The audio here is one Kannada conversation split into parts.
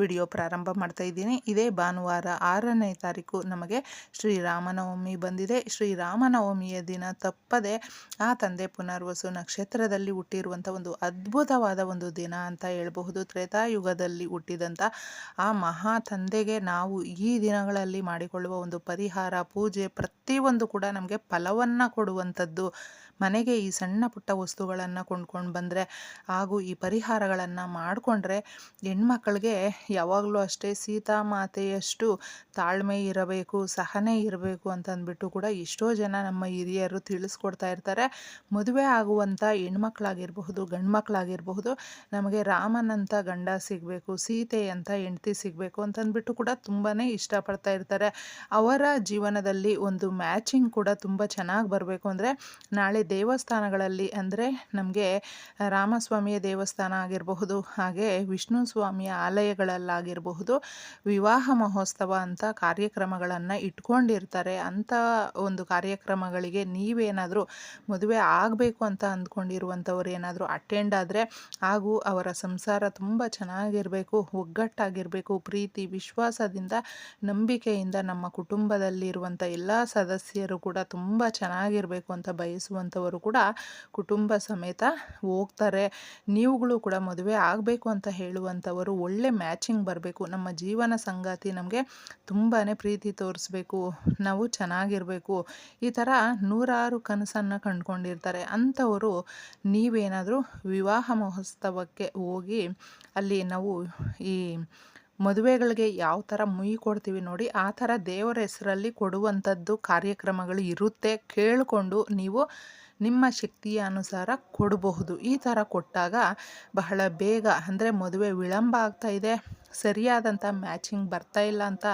ವಿಡಿಯೋ ಪ್ರಾರಂಭ ಮಾಡ್ತಾ ಇದ್ದೀನಿ. ಇದೇ ಭಾನುವಾರ ಆರನೇ ತಾರೀಕು ನಮಗೆ ಶ್ರೀರಾಮನವಮಿ ಬಂದಿದೆ. ಶ್ರೀರಾಮನವಮಿಯ ದಿನ ತಪ್ಪದೆ ಆ ತಂದೆ ಪುನರ್ವಸು ನಕ್ಷತ್ರದಲ್ಲಿ ಹುಟ್ಟಿರುವಂಥ ಒಂದು ಅದ್ಭುತವಾದ ಒಂದು ದಿನ ಅಂತ ಹೇಳಬಹುದು. ತ್ರೇತಾಯುಗದಲ್ಲಿ ಹುಟ್ಟಿದಂಥ ಆ ಮಹಾ ತಂದೆಗೆ ನಾವು ಈ ದಿನಗಳಲ್ಲಿ ಮಾಡಿಕೊಳ್ಳುವ ಒಂದು ಪರಿಹಾರ, ಪೂಜೆ ಪ್ರತಿಯೊಂದು ಕೂಡ ನಮಗೆ ಫಲವನ್ನು ಕೊಡುವಂಥದ್ದು. ಮನೆಗೆ ಈ ಸಣ್ಣ ಪುಟ್ಟ ವಸ್ತುಗಳನ್ನು ಕೊಂಡ್ಕೊಂಡು ಬಂದರೆ ಹಾಗೂ ಈ ಪರಿಹಾರಗಳನ್ನು ಮಾಡಿಕೊಂಡ್ರೆ ಹೆಣ್ಮಕ್ಳಿಗೆ ಯಾವಾಗಲೂ ಅಷ್ಟೇ ಸೀತಾ ಮಾತೆಯಷ್ಟು ತಾಳ್ಮೆ ಇರಬೇಕು, ಸಹನೆ ಇರಬೇಕು ಅಂತಂದ್ಬಿಟ್ಟು ಕೂಡ ಎಷ್ಟೋ ಜನ ನಮ್ಮ ಹಿರಿಯರು ತಿಳಿಸ್ಕೊಡ್ತಾ ಇರ್ತಾರೆ. ಮದುವೆ ಆಗುವಂಥ ಹೆಣ್ಮಕ್ಳಾಗಿರಬಹುದು, ಗಂಡ್ಮಕ್ಳಾಗಿರಬಹುದು, ನಮಗೆ ರಾಮನಂತ ಗಂಡ ಸಿಗಬೇಕು, ಸೀತೆ ಅಂತ ಹೆಂಡತಿ ಸಿಗಬೇಕು ಅಂತಂದ್ಬಿಟ್ಟು ಕೂಡ ತುಂಬಾ ಇಷ್ಟಪಡ್ತಾ ಇರ್ತಾರೆ. ಅವರ ಜೀವನದಲ್ಲಿ ಒಂದು ಮ್ಯಾಚಿಂಗ್ ಕೂಡ ತುಂಬ ಚೆನ್ನಾಗಿ ಬರಬೇಕು ಅಂದರೆ ನಾಳೆ ದೇವಸ್ಥಾನಗಳಲ್ಲಿ ಅಂದರೆ ನಮಗೆ ರಾಮಸ್ವಾಮಿಯ ದೇವಸ್ಥಾನ ಆಗಿರಬಹುದು, ಹಾಗೆ ವಿಷ್ಣು ಸ್ವಾಮಿಯ ಆಲಯಗಳಲ್ಲಾಗಿರಬಹುದು, ವಿವಾಹ ಮಹೋತ್ಸವ ಅಂತ ಕಾರ್ಯಕ್ರಮಗಳನ್ನು ಇಟ್ಕೊಂಡಿರ್ತಾರೆ. ಅಂಥ ಒಂದು ಕಾರ್ಯಕ್ರಮಗಳಿಗೆ ನೀವೇನಾದರೂ ಮದುವೆ ಆಗಬೇಕು ಅಂತ ಅಂದ್ಕೊಂಡಿರುವಂಥವ್ರು ಏನಾದರೂ ಅಟೆಂಡ್ ಆದರೆ ಹಾಗೂ ಅವರ ಸಂಸಾರ ತುಂಬ ಚೆನ್ನಾಗಿರಬೇಕು, ಒಗ್ಗಟ್ಟಾಗಿರಬೇಕು, ಪ್ರೀತಿ, ವಿಶ್ವಾಸದಿಂದ, ನಂಬಿಕೆಯಿಂದ ನಮ್ಮ ಕುಟುಂಬದಲ್ಲಿರುವಂಥ ಎಲ್ಲ ಸದಸ್ಯರು ಕೂಡ ತುಂಬ ಚೆನ್ನಾಗಿರಬೇಕು ಅಂತ ಬಯಸುವಂಥವರು ಕೂಡ ಕುಟುಂಬ ಸಮೇತ ಹೋಗ್ತಾರೆ. ನೀವುಗಳು ಕೂಡ ಮದುವೆ ಆಗಬೇಕು ಅಂತ ಹೇಳುವಂಥವರು ಒಳ್ಳೆ ಮ್ಯಾಚಿಂಗ್ ಬರಬೇಕು. ನಮ್ಮ ಜೀವನ ಸಂಗಾತಿ ನಮಗೆ ತುಂಬಾ ಪ್ರೀತಿ ತೋರಿಸ್ಬೇಕು. ನಾವು ಚೆನ್ನಾಗಿರಬೇಕು. ಈ ಥರ ನೂರಾರು ಕನಸನ್ನು ಕಂಡುಕೊಂಡಿರ್ತಾರೆ. ಅಂಥವರು ನೀವೇನಾದರೂ ವಿವಾಹ ಮಹೋತ್ಸವಕ್ಕೆ ಹೋಗಿ ಅಲ್ಲಿ ನಾವು ಈ ಮದುವೆಗಳಿಗೆ ಯಾವ ಥರ ಮುಯಿ ಕೊಡ್ತೀವಿ ನೋಡಿ, ಆ ಥರ ದೇವರ ಹೆಸರಲ್ಲಿ ಕೊಡುವಂಥದ್ದು ಕಾರ್ಯಕ್ರಮಗಳು ಇರುತ್ತೆ. ಕೇಳಿಕೊಂಡು ನೀವು ನಿಮ್ಮ ಶಕ್ತಿಯ ಅನುಸಾರ ಕೊಡಬಹುದು. ಈ ಥರ ಕೊಟ್ಟಾಗ ಬಹಳ ಬೇಗ, ಅಂದರೆ ಮದುವೆ ವಿಳಂಬ ಆಗ್ತಾ ಇದೆ. ಸರಿಯಾದಂಥ ಮ್ಯಾಚಿಂಗ್ ಬರ್ತಾ ಇಲ್ಲ ಅಂತ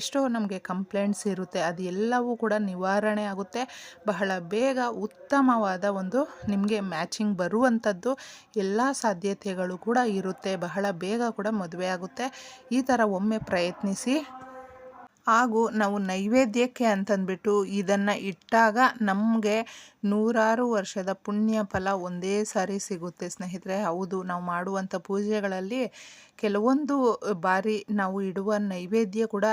ಎಷ್ಟೋ ನಮಗೆ ಕಂಪ್ಲೇಂಟ್ಸ್ ಇರುತ್ತೆ. ಅದೆಲ್ಲವೂ ಕೂಡ ನಿವಾರಣೆ ಆಗುತ್ತೆ. ಬಹಳ ಬೇಗ ಉತ್ತಮವಾದ ಒಂದು ನಿಮಗೆ ಮ್ಯಾಚಿಂಗ್ ಬರುವಂಥದ್ದು ಎಲ್ಲ ಸಾಧ್ಯತೆಗಳು ಕೂಡ ಇರುತ್ತೆ. ಬಹಳ ಬೇಗ ಕೂಡ ಮದುವೆ ಆಗುತ್ತೆ. ಈ ಥರ ಒಮ್ಮೆ ಪ್ರಯತ್ನಿಸಿ ಹಾಗೂ ನಾವು ನೈವೇದ್ಯಕ್ಕೆ ಅಂತಂದ್ಬಿಟ್ಟು ಇದನ್ನು ಇಟ್ಟಾಗ ನಮಗೆ ನೂರಾರು ವರ್ಷದ ಪುಣ್ಯ ಫಲ ಒಂದೇ ಸಾರಿ ಸಿಗುತ್ತೆ ಸ್ನೇಹಿತರೆ. ಹೌದು, ನಾವು ಮಾಡುವಂಥ ಪೂಜೆಗಳಲ್ಲಿ ಕೆಲವೊಂದು ಬಾರಿ ನಾವು ಇಡುವ ನೈವೇದ್ಯ ಕೂಡ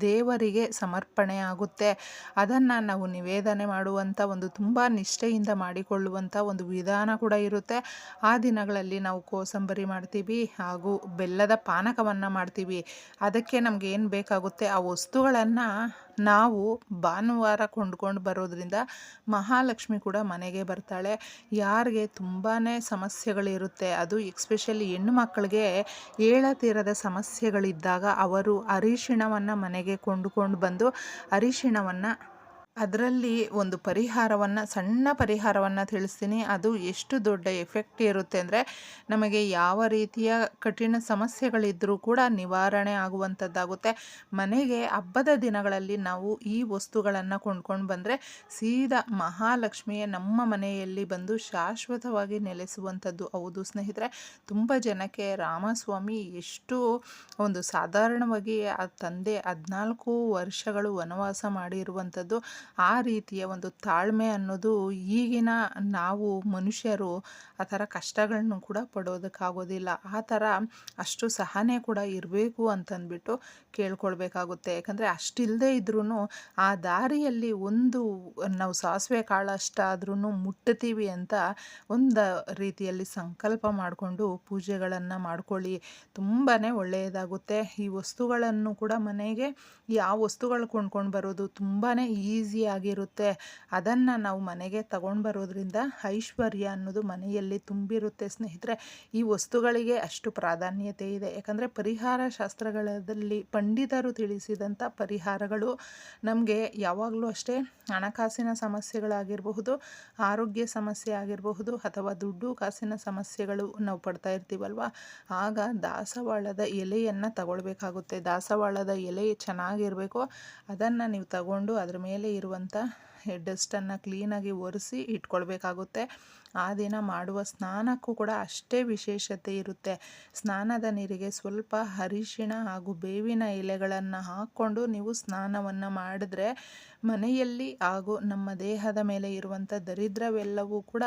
ದೇವರಿಗೆ ಸಮರ್ಪಣೆ ಆಗುತ್ತೆ. ಅದನ್ನು ನಾವು ನಿವೇದನೆ ಮಾಡುವಂಥ ಒಂದು ತುಂಬ ನಿಷ್ಠೆಯಿಂದ ಮಾಡಿಕೊಳ್ಳುವಂಥ ಒಂದು ವಿಧಾನ ಕೂಡ ಇರುತ್ತೆ. ಆ ದಿನಗಳಲ್ಲಿ ನಾವು ಕೋಸಂಬರಿ ಮಾಡ್ತೀವಿ ಹಾಗೂ ಬೆಲ್ಲದ ಪಾನಕವನ್ನು ಮಾಡ್ತೀವಿ. ಅದಕ್ಕೆ ನಮಗೆ ಏನು ಬೇಕಾಗುತ್ತೆ? ಆ ವಸ್ತುಗಳನ್ನು ನಾವು ಭಾನುವಾರ ಕೊಂಡ್ಕೊಂಡು ಬರೋದ್ರಿಂದ ಮಹಾಲಕ್ಷ್ಮಿ ಕೂಡ ಮನೆಗೆ ಬರ್ತಾಳೆ. ಯಾರಿಗೆ ತುಂಬಾ ಸಮಸ್ಯೆಗಳಿರುತ್ತೆ. ಅದು ಎಕ್ಸ್ಪೆಷಲಿ ಹೆಣ್ಣು ಮಕ್ಕಳಿಗೆ ಏಳತೀರದ ಸಮಸ್ಯೆಗಳಿದ್ದಾಗ ಅವರು ಅರಿಶಿಣವನ್ನು ಮನೆಗೆ ಕೊಂಡುಕೊಂಡು ಬಂದು ಅರಿಶಿಣವನ್ನು ಅದರಲ್ಲಿ ಒಂದು ಪರಿಹಾರವನ್ನು, ಸಣ್ಣ ಪರಿಹಾರವನ್ನು ತಿಳಿಸ್ತೀನಿ. ಅದು ಎಷ್ಟು ದೊಡ್ಡ ಎಫೆಕ್ಟ್ ಇರುತ್ತೆ ಅಂದರೆ, ನಮಗೆ ಯಾವ ರೀತಿಯ ಕಠಿಣ ಸಮಸ್ಯೆಗಳಿದ್ದರೂ ಕೂಡ ನಿವಾರಣೆ ಆಗುವಂಥದ್ದಾಗುತ್ತೆ. ಮನೆಗೆ ಹಬ್ಬದ ದಿನಗಳಲ್ಲಿ ನಾವು ಈ ವಸ್ತುಗಳನ್ನು ಕೊಂಡ್ಕೊಂಡು ಬಂದರೆ, ಸೀದಾ ಮಹಾಲಕ್ಷ್ಮಿಯೇ ನಮ್ಮ ಮನೆಯಲ್ಲಿ ಬಂದು ಶಾಶ್ವತವಾಗಿ ನೆಲೆಸುವಂಥದ್ದು. ಹೌದು ಸ್ನೇಹಿತರೆ, ತುಂಬ ಜನಕ್ಕೆ ರಾಮಸ್ವಾಮಿ ಎಷ್ಟು ಒಂದು ಸಾಧಾರಣವಾಗಿ ಆ ತಂದೆ ಹದಿನಾಲ್ಕು ವರ್ಷಗಳು ವನವಾಸ ಮಾಡಿರುವಂಥದ್ದು. ಆ ರೀತಿಯ ಒಂದು ತಾಳ್ಮೆ ಅನ್ನೋದು ಈಗಿನ ನಾವು ಮನುಷ್ಯರು ಆ ಥರ ಕಷ್ಟಗಳನ್ನು ಕೂಡ ಪಡೋದಕ್ಕಾಗೋದಿಲ್ಲ. ಆ ಥರ ಅಷ್ಟು ಸಹನೆ ಕೂಡ ಇರಬೇಕು ಅಂತಂದ್ಬಿಟ್ಟು ಕೇಳ್ಕೊಳ್ಬೇಕಾಗುತ್ತೆ. ಯಾಕಂದರೆ ಅಷ್ಟಿಲ್ಲದೆ ಇದ್ರೂ ಆ ದಾರಿಯಲ್ಲಿ ಒಂದು ನಾವು ಸಾಸಿವೆ ಕಾಳಷ್ಟಾದ್ರೂ ಮುಟ್ಟತೀವಿ ಅಂತ ಒಂದು ರೀತಿಯಲ್ಲಿ ಸಂಕಲ್ಪ ಮಾಡಿಕೊಂಡು ಪೂಜೆಗಳನ್ನು ಮಾಡ್ಕೊಳ್ಳಿ. ತುಂಬಾ ಒಳ್ಳೆಯದಾಗುತ್ತೆ. ಈ ವಸ್ತುಗಳನ್ನು ಕೂಡ ಮನೆಗೆ ಯಾವ ವಸ್ತುಗಳು ಕೊಂಡ್ಕೊಂಡು ಬರೋದು ತುಂಬಾ ಈಸಿ ಆಗಿರುತ್ತೆ. ಅದನ್ನು ನಾವು ಮನೆಗೆ ತಗೊಂಡು ಬರೋದ್ರಿಂದ ಐಶ್ವರ್ಯ ಅನ್ನೋದು ಮನೆಯಲ್ಲಿ ತುಂಬಿರುತ್ತೆ ಸ್ನೇಹಿತರೆ. ಈ ವಸ್ತುಗಳಿಗೆ ಅಷ್ಟು ಪ್ರಾಧಾನ್ಯತೆ ಇದೆ. ಯಾಕಂದರೆ ಪರಿಹಾರ ಶಾಸ್ತ್ರಗಳಲ್ಲಿ ಪಂಡಿತರು ತಿಳಿಸಿದಂಥ ಪರಿಹಾರಗಳು ನಮಗೆ ಯಾವಾಗಲೂ ಅಷ್ಟೇ ಹಣಕಾಸಿನ ಸಮಸ್ಯೆಗಳಾಗಿರಬಹುದು, ಆರೋಗ್ಯ ಸಮಸ್ಯೆ ಆಗಿರಬಹುದು ಅಥವಾ ದುಡ್ಡು ಕಾಸಿನ ಸಮಸ್ಯೆಗಳು ನಾವು ಪಡ್ತಾ ಇರ್ತೀವಲ್ವ? ಆಗ ದಾಸವಾಳದ ಎಲೆಯನ್ನು ತಗೊಳ್ಬೇಕಾಗುತ್ತೆ. ದಾಸವಾಳದ ಎಲೆ ಚೆನ್ನಾಗಿರಬೇಕು. ಅದನ್ನು ನೀವು ತಗೊಂಡು ಅದರ ಮೇಲೆ ಇರುವಂಥ ಡಸ್ಟನ್ನು ಕ್ಲೀನಾಗಿ ಒರೆಸಿ ಇಟ್ಕೊಳ್ಬೇಕಾಗುತ್ತೆ. ಆ ದಿನ ಮಾಡುವ ಸ್ನಾನಕ್ಕೂ ಕೂಡ ಅಷ್ಟೇ ವಿಶೇಷತೆ ಇರುತ್ತೆ. ಸ್ನಾನದ ನೀರಿಗೆ ಸ್ವಲ್ಪ ಅರಿಶಿಣ ಹಾಗೂ ಬೇವಿನ ಎಲೆಗಳನ್ನು ಹಾಕ್ಕೊಂಡು ನೀವು ಸ್ನಾನವನ್ನು ಮಾಡಿದ್ರೆ ಮನೆಯಲ್ಲಿ ಹಾಗೂ ನಮ್ಮ ದೇಹದ ಮೇಲೆ ಇರುವಂಥ ದರಿದ್ರವೆಲ್ಲವೂ ಕೂಡ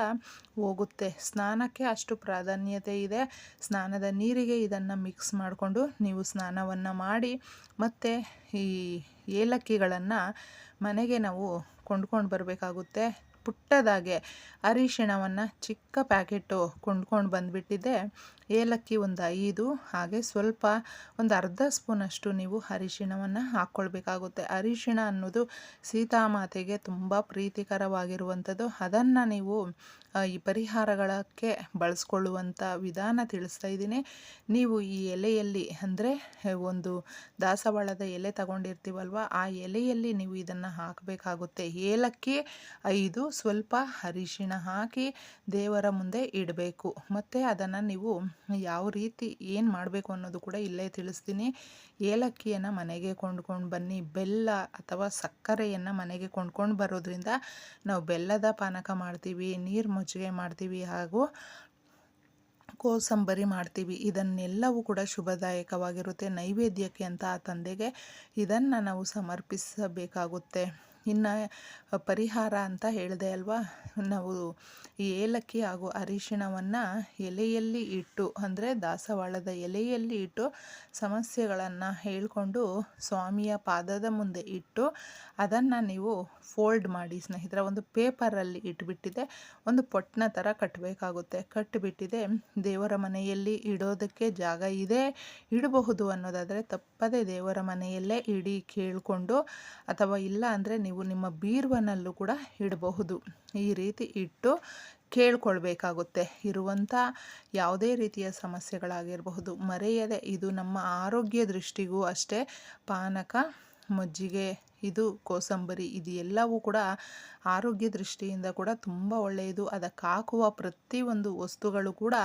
ಹೋಗುತ್ತೆ. ಸ್ನಾನಕ್ಕೆ ಅಷ್ಟು ಪ್ರಾಧಾನ್ಯತೆ ಇದೆ. ಸ್ನಾನದ ನೀರಿಗೆ ಇದನ್ನು ಮಿಕ್ಸ್ ಮಾಡಿಕೊಂಡು ನೀವು ಸ್ನಾನವನ್ನು ಮಾಡಿ ಮತ್ತು ಈ ಏಲಕ್ಕಿಗಳನ್ನು ಮನೆಗೆ ನಾವು ಕೊಂಡ್ಕೊಂಡು ಬರಬೇಕಾಗುತ್ತೆ. ಪುಟ್ಟದಾಗೆ ಅರಿಶಿಣವನ್ನು ಚಿಕ್ಕ ಪ್ಯಾಕೆಟು ಕೊಂಡ್ಕೊಂಡು ಬಂದುಬಿಟ್ಟಿದ್ದೆ ಏಲಕ್ಕಿ ಒಂದು ಐದು, ಹಾಗೆ ಸ್ವಲ್ಪ ಒಂದು ಅರ್ಧ ಸ್ಪೂನಷ್ಟು ನೀವು ಅರಿಶಿಣವನ್ನು ಹಾಕ್ಕೊಳ್ಬೇಕಾಗುತ್ತೆ. ಅರಿಶಿಣ ಅನ್ನೋದು ಸೀತಾಮಾತೆಗೆ ತುಂಬ ಪ್ರೀತಿಕರವಾಗಿರುವಂಥದ್ದು. ಅದನ್ನು ನೀವು ಈ ಪರಿಹಾರಗಳಕ್ಕೆ ಬಳಸ್ಕೊಳ್ಳುವಂಥ ವಿಧಾನ ತಿಳಿಸ್ತಾ ಇದ್ದೀನಿ. ನೀವು ಈ ಎಲೆಯಲ್ಲಿ ಅಂದರೆ ಒಂದು ದಾಸವಾಳದ ಎಲೆ ತಗೊಂಡಿರ್ತೀವಲ್ವ, ಆ ಎಲೆಯಲ್ಲಿ ನೀವು ಇದನ್ನು ಹಾಕಬೇಕಾಗುತ್ತೆ. ಏಲಕ್ಕಿ ಐದು, ಸ್ವಲ್ಪ ಅರಿಶಿಣ ಹಾಕಿ ದೇವರ ಮುಂದೆ ಇಡಬೇಕು. ಮತ್ತು ಅದನ್ನು ನೀವು ಯಾವ ರೀತಿ ಏನು ಮಾಡಬೇಕು ಅನ್ನೋದು ಕೂಡ ಇಲ್ಲೇ ತಿಳಿಸ್ತೀನಿ. ಏಲಕ್ಕಿಯನ್ನು ಮನೆಗೆ ಕೊಂಡ್ಕೊಂಡು ಬನ್ನಿ. ಬೆಲ್ಲ ಅಥವಾ ಸಕ್ಕರೆಯನ್ನು ಮನೆಗೆ ಕೊಂಡ್ಕೊಂಡು ಬರೋದ್ರಿಂದ ನಾವು ಬೆಲ್ಲದ ಪಾನಕ ಮಾಡ್ತೀವಿ, ನೀರು ಮಜ್ಜಿಗೆ ಮಾಡ್ತೀವಿ ಹಾಗೂ ಕೋಸಂಬರಿ ಮಾಡ್ತೀವಿ. ಇದನ್ನೆಲ್ಲವೂ ಕೂಡ ಶುಭದಾಯಕವಾಗಿರುತ್ತೆ ನೈವೇದ್ಯಕ್ಕೆ ಅಂತ ಆ ತಂದೆಗೆ. ಇದನ್ನು ನಾವು ಸಮರ್ಪಿಸಬೇಕಾಗುತ್ತೆ. ಇನ್ನು ಪರಿಹಾರ ಅಂತ ಹೇಳಿದೆ ಅಲ್ವಾ? ನಾವು ಏಲಕ್ಕಿ ಹಾಗೂ ಅರಿಶಿಣವನ್ನು ಎಲೆಯಲ್ಲಿ ಇಟ್ಟು, ಅಂದರೆ ದಾಸವಾಳದ ಎಲೆಯಲ್ಲಿ ಇಟ್ಟು ಸಮಸ್ಯೆಗಳನ್ನು ಹೇಳಿಕೊಂಡು ಸ್ವಾಮಿಯ ಪಾದದ ಮುಂದೆ ಇಟ್ಟು ಅದನ್ನು ನೀವು ಫೋಲ್ಡ್ ಮಾಡಿ ಸ್ನೇಹಿತರ. ಒಂದು ಪೇಪರಲ್ಲಿ ಇಟ್ಬಿಟ್ಟಿದೆ. ಒಂದು ಪೊಟ್ಟನ ಥರ ಕಟ್ಟಬೇಕಾಗುತ್ತೆ ಕಟ್ಟಿಬಿಟ್ಟಿದೆ ದೇವರ ಮನೆಯಲ್ಲಿ ಇಡೋದಕ್ಕೆ ಜಾಗ ಇದೆ. ಇಡಬಹುದು ಅನ್ನೋದಾದರೆ ತಪ್ಪದೆ ದೇವರ ಮನೆಯಲ್ಲೇ ಇಡಿ ಕೇಳಿಕೊಂಡು, ಅಥವಾ ಇಲ್ಲ ಅಂದರೆ ನೀವು ನಿಮ್ಮ ಬೀರುವನಲ್ಲೂ ಕೂಡ ಇಡಬಹುದು. ಈ ರೀತಿ ಇಟ್ಟು ಕೇಳ್ಕೊಳ್ಬೇಕಾಗುತ್ತೆ. ಇರುವಂಥ ಯಾವುದೇ ರೀತಿಯ ಸಮಸ್ಯೆಗಳಾಗಿರಬಹುದು. ಮರೆಯದೆ ಇದು ನಮ್ಮ ಆರೋಗ್ಯ ದೃಷ್ಟಿಗೂ ಅಷ್ಟೇ ಪಾನಕ, ಮಜ್ಜಿಗೆ ಇದು ಕೋಸಂಬರಿ, ಇದು ಎಲ್ಲವೂ ಕೂಡ ಆರೋಗ್ಯ ದೃಷ್ಟಿಯಿಂದ ಕೂಡ ತುಂಬ ಒಳ್ಳೆಯದು. ಅದಕ್ಕೆ ಹಾಕುವ ಪ್ರತಿಯೊಂದು ವಸ್ತುಗಳು ಕೂಡ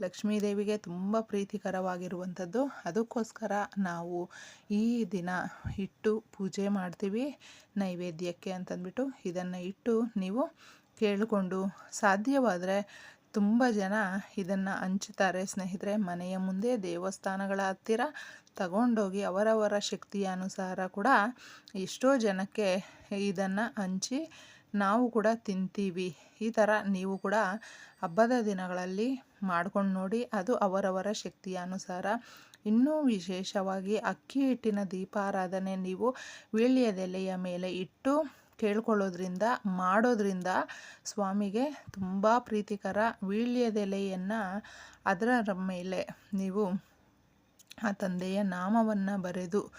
ಲಕ್ಷ್ಮೀದೇವಿಗೆ ತುಂಬ ಪ್ರೀತಿಕರವಾಗಿರುವಂಥದ್ದು. ಅದಕ್ಕೋಸ್ಕರ ನಾವು ಈ ದಿನ ಇಟ್ಟು ಪೂಜೆ ಮಾಡ್ತೀವಿ ನೈವೇದ್ಯಕ್ಕೆ ಅಂತಂದ್ಬಿಟ್ಟು. ಇದನ್ನು ಇಟ್ಟು ನೀವು ಕೇಳಿಕೊಂಡು ಸಾಧ್ಯವಾದರೆ ತುಂಬ ಜನ ಇದನ್ನು ಹಂಚುತ್ತಾರೆ ಸ್ನೇಹಿತರೆ, ಮನೆಯ ಮುಂದೆ ದೇವಸ್ಥಾನಗಳ ಹತ್ತಿರ ತಗೊಂಡೋಗಿ ಅವರವರ ಶಕ್ತಿಯ ಅನುಸಾರ ಕೂಡ ಎಷ್ಟೋ ಜನಕ್ಕೆ ಇದನ್ನು ಹಂಚಿ ನಾವು ಕೂಡ ತಿಂತೀವಿ. ಈ ಥರ ನೀವು ಕೂಡ ಹಬ್ಬದ ದಿನಗಳಲ್ಲಿ ಮಾಡ್ಕೊಂಡು ನೋಡಿ, ಅದು ಅವರವರ ಶಕ್ತಿಯ ಅನುಸಾರ. ಇನ್ನೂ ವಿಶೇಷವಾಗಿ ಅಕ್ಕಿ ಹಿಟ್ಟಿನ ದೀಪಾರಾಧನೆ ನೀವು ವೀಳ್ಯದೆಲೆಯ ಮೇಲೆ ಇಟ್ಟು ಕೇಳ್ಕೊಳ್ಳೋದ್ರಿಂದ, ಮಾಡೋದ್ರಿಂದ ಸ್ವಾಮಿಗೆ ತುಂಬ ಪ್ರೀತಿಕರ ವೀಳ್ಯದೆಲೆಯನ್ನು ಅದರ ಮೇಲೆ ನೀವು ಆ ತಂದೆಯ ನಾಮವನ್ನು ಬರೆದು,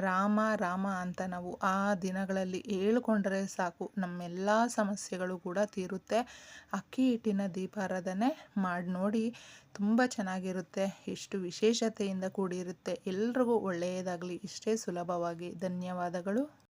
ರಾಮ ರಾಮ ಅಂತ ನಾವು ಆ ದಿನಗಳಲ್ಲಿ ಹೇಳ್ಕೊಂಡ್ರೆ ಸಾಕು. ನಮ್ಮೆಲ್ಲ ಸಮಸ್ಯೆಗಳು ಕೂಡ ತೀರುತ್ತೆ. ಅಕ್ಕಿ ಹಿಟ್ಟಿನ ದೀಪಾರಾಧನೆ ಮಾಡಿ ನೋಡಿ ತುಂಬ ಚೆನ್ನಾಗಿರುತ್ತೆ. ಎಷ್ಟು ವಿಶೇಷತೆಯಿಂದ ಕೂಡಿರುತ್ತೆ. ಎಲ್ರಿಗೂ ಒಳ್ಳೆಯದಾಗಲಿ. ಇಷ್ಟೇ ಸುಲಭವಾಗಿ. ಧನ್ಯವಾದಗಳು.